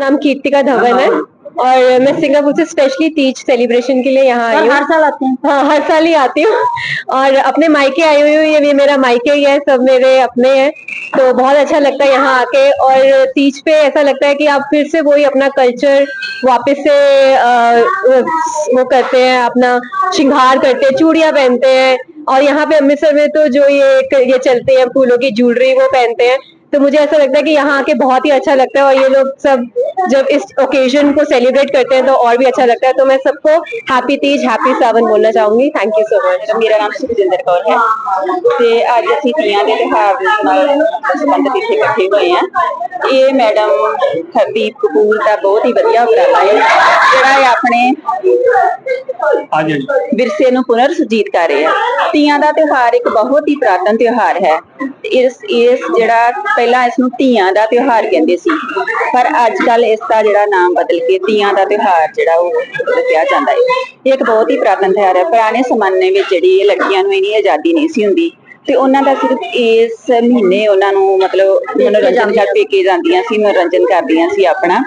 नाम कीर्तिका धवन है। और मैं सिंगापुर से स्पेशली तीज सेलिब्रेशन के लिए यहाँ आई हूँ। हर साल आते हैं। हाँ हर साल ही आती हूँ। और अपने मायके आई हुई हूँ ये भी मेरा मायके ही है सब मेरे अपने हैं। तो बहुत अच्छा लगता है यहाँ आके। और तीज पे ऐसा लगता है कि आप फिर से वही अपना कल्चर वापस से वो- वो करते हैं अपना श्रृंगार करते हैं चूड़ियाँ पहनते हैं। और यहाँ पे अमृतसर में तो जो ये ये चलते हैं फूलों की ज्वेलरी वो पहनते हैं। तो मुझे ऐसा लगता है कि यहाँ आके बहुत ही अच्छा लगता है और ये लोग सब जब इस ओकेजन को सेलिब्रेट करते हैं तो और भी अच्छा लगता है तो मैं सबको हैप्पी तीज हैप्पी सावन बोलना चाहूंगी थैंक यू सो मच ਮੇਰਾ ਨਾਮ ਸੁਖਜਿੰਦਰ ਕੌਰ ਹੈ ਤੇ ਅੱਜ ਅਸੀਂ ਤੀਆਂ ਦੇ ਤਿਉਹਾਰ ਦੇ ਨਾਲ ਸੰਬੰਧਿਤ ਇੱਥੇ ਇਕੱਠੇ ਹੋਏ ਹਾਂ ਇਹ ਮੈਡਮ ਹਰਦੀਪ ਕਪੂਰ ਦਾ ਬਹੁਤ ਹੀ ਵਧੀਆ ਉਪਰਾਲਾ ਹੈ ਜਿਹੜਾ ਇਹ ਆਪਣੇ ਹਾਂਜੀ ਵਿਰਸੇ ਨੂੰ ਪੁਨਰ ਸੁਜੀਤ ਕਰ ਰਹੇ ਤੀਆਂ ਦਾ ਤਿਉਹਾਰ ਇੱਕ ਬਹੁਤ ਹੀ ਪੁਰਾਤਨ ਤਿਉਹਾਰ ਹੈ। ਇਸ ਇਸ ਜਿਹੜਾ ਪਹਿਲਾਂ ਇਸ ਨੂੰ ਧੀਆਂ ਦਾ ਤਿਉਹਾਰ ਕਹਿੰਦੇ ਸੀ। ਪਰ ਅੱਜ ਕੱਲ ਇਸ ਦਾ ਜਿਹੜਾ ਨਾਮ ਬਦਲ ਕੇ ਤੀਆਂ ਦਾ ਤਿਉਹਾਰ ਜਿਹੜਾ ਉਹ ਕਿਹਾ ਜਾਂਦਾ ਹੈ। ਇਹ ਇੱਕ ਬਹੁਤ ਹੀ ਪੁਰਾਤਨ ਤਿਉਹਾਰ ਹੈ। ਪੁਰਾਣੇ ਜ਼ਮਾਨੇ ਵਿੱਚ ਜਿਹੜੀ ਇਹ ਲੜਕੀਆਂ ਨੂੰ ਇੰਨੀ ਆਜ਼ਾਦੀ ਨਹੀਂ ਸੀ ਹੁੰਦੀ। ਤੇ ਉਹਨਾਂ ਦਾ ਸਿਰਫ ਇਸ ਮਹੀਨੇ ਉਹਨਾਂ ਨੂੰ ਮਤਲਬ ਮਨੋਰੰਜਨ ਕਰ ਪੇਕੇ ਜਾਂਦੀਆਂ ਸੀ, ਮਨੋਰੰਜਨ ਕਰਦੀਆਂ ਸੀ ਆਪਣਾ।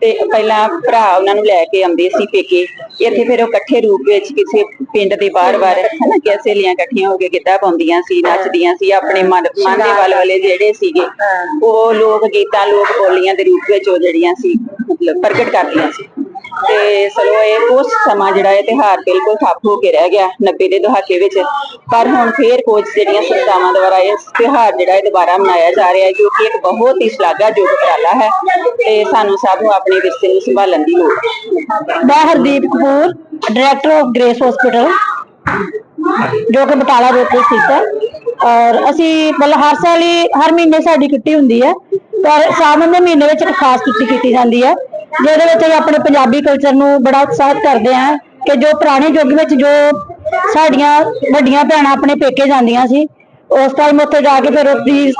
ਤੇ ਪਹਿਲਾਂ ਭਰਾ ਉਹਨਾਂ ਨੂੰ ਲੈ ਕੇ ਆਉਂਦੇ ਸੀ ਪੇਕੇ। ਇੱਥੇ ਫਿਰ ਉਹ ਇਕੱਠੇ ਰੂਪ ਵਿੱਚ ਕਿਸੇ ਪਿੰਡ ਦੇ ਬਾਹਰ-ਬਾਹਰ ਹਨਾ ਕਿਸੇ ਲੀਆਂ ਇਕੱਠੀਆਂ ਹੋ ਕੇ ਗਿੱਧਾ ਪਾਉਂਦੀਆਂ ਸੀ, ਨੱਚਦੀਆਂ ਸੀ, ਆਪਣੇ ਮਨ ਮਨ ਦੇ ਵਾਲੇ ਜਿਹੜੇ ਸੀਗੇ, ਉਹ ਲੋਕ ਗੀਤਾਂ, ਲੋਕ ਬੋਲੀਆਂ ਦੇ ਰੂਪ ਵਿੱਚ ਉਹ ਜਿਹੜੀਆਂ ਸੀ, ਮਤਲਬ ਪ੍ਰਗਟ ਕਰਦੀਆਂ ਸੀ। ਤੇ ਸਲੋ ਇਹ ਉਸ ਸਮਾਂ ਜਿਹੜਾ ਇਹ ਤਿਹਾਰ ਬਿਲਕੁਲ ਠੱਪ ਹੋ ਕੇ ਰਹਿ ਗਿਆ 90 ਦੇ ਦਹਾਕੇ ਵਿੱਚ। ਪਰ ਹੁਣ ਫੇਰ ਕੁਝ ਜਿਹੜੀਆਂ ਸੰਸਥਾਵਾਂ ਦੁਆਰਾ ਇਹ ਤਿਹਾਰ ਜਿਹੜਾ ਇਹ ਦੁਬਾਰਾ ਮਨਾਇਆ ਜਾ ਰਿਹਾ ਹੈ, ਜੋ ਕਿ ਇੱਕ ਬਹੁਤ ਹੀ ਸ਼ਲਾਘਾਯੋਗ ਉਪਰਾਲਾ ਹੈ, ਤੇ ਸਾਨੂੰ ਸਭ ਨੂੰ ਆਪਣੇ ਵਿਰਸੇ ਨੂੰ ਸੰਭਾਲਣ ਦੀ ਲੋੜ ਹੈ। ਮੈਂ Hardeep Kapoor Kapoor director of Grace hospital ਜੋ ਕਿ ਬਟਾਲਾ ਰੋਡ ਤੇ ਸਥਿਤ ਹੈ। ਔਰ ਅਸੀਂ ਮਤਲਬ ਹਰ ਸਾਲ ਹੀ, ਹਰ ਮਹੀਨੇ ਸਾਡੀ ਕਿੱਟੀ ਹੁੰਦੀ ਹੈ। ਪਰ ਸਾਵਣ ਦੇ ਮਹੀਨੇ ਵਿੱਚ ਇੱਕ ਖਾਸ ਕਿੱਟੀ ਕੀਤੀ ਜਾਂਦੀ ਹੈ, ਜਿਹਦੇ ਵਿੱਚ ਅਸੀਂ ਆਪਣੇ ਪੰਜਾਬੀ ਕਲਚਰ ਨੂੰ ਬੜਾ ਉਤਸ਼ਾਹਿਤ ਕਰਦੇ ਹਾਂ ਕਿ ਜੋ ਪੁਰਾਣੇ ਯੁੱਗ ਵਿੱਚ ਜੋ ਸਾਡੀਆਂ ਵੱਡੀਆਂ ਭੈਣਾਂ ਆਪਣੇ ਪੇਕੇ ਜਾਂਦੀਆਂ ਸੀ ਉਸ ਟਾਈਮ ਉੱਥੇ ਜਾ ਕੇ ਫਿਰ ਉੱਤੀ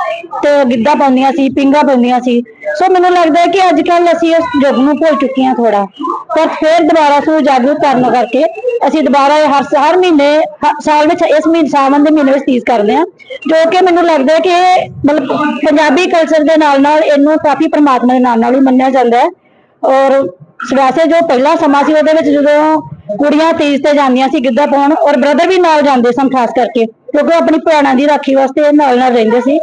ਤੇ ਗਿੱਧਾ ਪਾਉਂਦੀਆਂ ਸੀ, ਪਿੰਗਾ ਪਾਉਂਦੀਆਂ ਸੀ। ਸੋ ਮੈਨੂੰ ਲੱਗਦਾ ਹੈ ਕਿ ਅੱਜ ਕੱਲ ਅਸੀਂ ਇਸ ਯੁੱਗ ਨੂੰ ਭੁੱਲ ਚੁੱਕੇ ਹਾਂ ਥੋੜਾ ਪਰ ਫਿਰ ਦੁਬਾਰਾ ਤੋਂ ਜਾਗਰੂਕ ਕਰਨ ਕਰਕੇ ਅਸੀਂ ਦੁਬਾਰਾ ਇਹ ਹਰ ਹਰ ਮਹੀਨੇ ਹ- ਸਾਲ ਵਿੱਚ ਇਸ ਮਹੀਨੇ, ਸਾਵਣ ਦੇ ਮਹੀਨੇ ਵਿੱਚ ਤੀਜ ਕਰਦੇ ਹਾਂ। ਜੋ ਕਿ ਮੈਨੂੰ ਲੱਗਦਾ ਹੈ ਕਿ ਇਹ ਮਤਲਬ ਪੰਜਾਬੀ ਕਲਚਰ ਦੇ ਨਾਲ ਨਾਲ ਇਹਨੂੰ ਕਾਫੀ ਪ੍ਰਮਾਤਮਾ ਦੇ ਨਾਲ ਨਾਲ ਵੀ ਮੰਨਿਆ ਜਾਂਦਾ ਹੈ। ਔਰ ਵੈਸੇ ਜੋ ਪਹਿਲਾ ਸਮਾਂ ਸੀ, ਉਹਦੇ ਵਿੱਚ ਜਦੋਂ ਕੁੜੀਆਂ ਤੀਜ ਤੇ ਜਾਂਦੀਆਂ ਸੀ ਗਿੱਧਾ ਪਾਉਣ ਔਰ ਬ੍ਰਦਰ ਵੀ ਨਾਲ ਜਾਂਦੇ ਸਨ ਖਾਸ ਕਰਕੇ ਕਿਉਂਕਿ ਆਪਣੀ ਭੈਣਾਂ ਦੀ ਰਾਖੀ ਵਾਸਤੇ ਨਾਲ ਨਾਲ ਰਹਿੰਦੇ ਸੀ।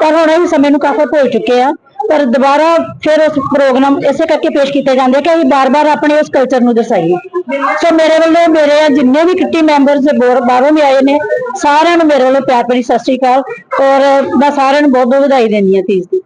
ਪਰ ਹੁਣ ਇਹ ਸਮੇਂ ਨੂੰ ਕਾਫੀ ਭੁੱਲ ਚੁੱਕੇ ਆ। ਪਰ ਦੁਬਾਰਾ ਫਿਰ ਉਸ ਪ੍ਰੋਗਰਾਮ ਇਸੇ ਕਰਕੇ ਪੇਸ਼ ਕੀਤੇ ਜਾਂਦੇ ਕਿ ਅਸੀਂ ਬਾਰ-ਬਾਰ ਆਪਣੇ ਉਸ ਕਲਚਰ ਨੂੰ ਦਰਸਾਈਏ। ਸੋ ਮੇਰੇ ਵੱਲੋਂ ਮੇਰੇ ਜਿੰਨੇ ਵੀ ਕਿੱਟੀ ਮੈਂਬਰਸ ਬਾਹਰੋਂ ਵੀ ਆਏ ਨੇ, ਸਾਰਿਆਂ ਨੂੰ ਮੇਰੇ ਵੱਲੋਂ ਪਿਆਰ ਭਰੀ ਸਤਿ ਸ਼੍ਰੀ ਅਕਾਲ। ਔਰ ਮੈਂ ਸਾਰਿਆਂ ਨੂੰ ਬਹੁਤ ਬਹੁਤ ਵਧਾਈ ਦਿੰਦੀ ਹਾਂ ਤੀਜ ਦੀ।